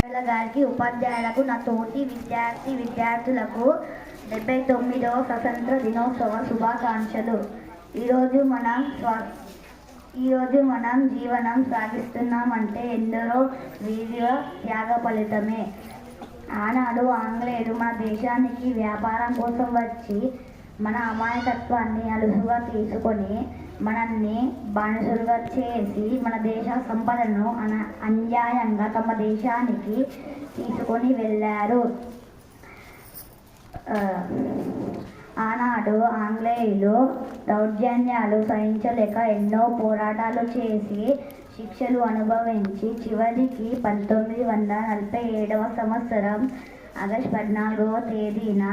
పిల్ల గారికి ఉపాధ్యాయులకు నా తోటి విద్యార్థి విద్యార్థులకు డెబ్బై తొమ్మిదవ స్వతంత్ర దినోత్సవ శుభాకాంక్షలు. ఈరోజు మనం స్వ ఈరోజు మనం జీవనం సాగిస్తున్నామంటే ఎందరో వీర్య త్యాగ ఫలితమే. ఆనాడు ఆంగ్లేయుడు మన దేశానికి వ్యాపారం కోసం వచ్చి మన అమాయకత్వాన్ని అలుసుగా తీసుకొని మనల్ని బానిసలుగా చేసి మన దేశ సంపదను అన అన్యాయంగా తమ దేశానికి తీసుకొని వెళ్ళారు. ఆనాడు ఆంగ్లేయులు దౌర్జన్యాలు సహించలేక ఎన్నో పోరాటాలు చేసి శిక్షలు అనుభవించి చివరికి పంతొమ్మిది వందల నలభై ఏడవ సంవత్సరం ఆగస్ట్ పద్నాలుగవ తేదీన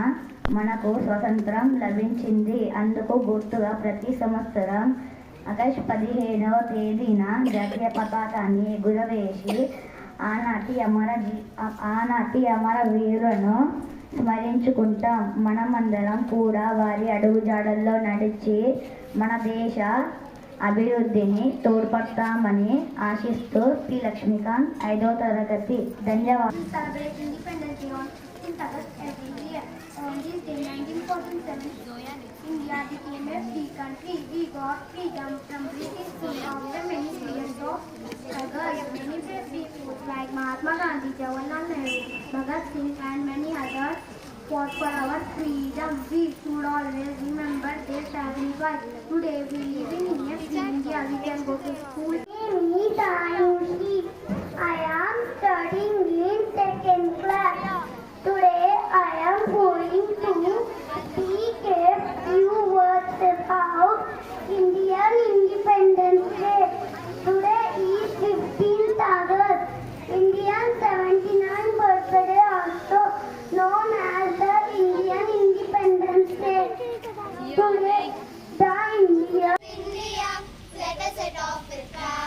మనకు స్వతంత్రం లభించింది. అందుకు గుర్తుగా ప్రతి సంవత్సరం ఆగస్ట్ పదిహేనవ తేదీన జాతీయ పతాకాన్ని ఎగురవేసి ఆనాటి అమర జీ- ఆనాటి అమర వీరులను స్మరించుకుంటాం. మనమందరం కూడా వారి అడుగుజాడల్లో నడిచి మన దేశ అభివృద్ధిని తోడ్పడతామని ఆశిస్తూ పి. లక్ష్మీకాంత్ ఐదో తరగతి. ధన్యవాదాలు. Bhagat Singh, and many others fought for our freedom. We should always remember their sacrifice. Today, we live in India. We can go to school. I am studying in second class. Today I am India. India, let us adopt off with.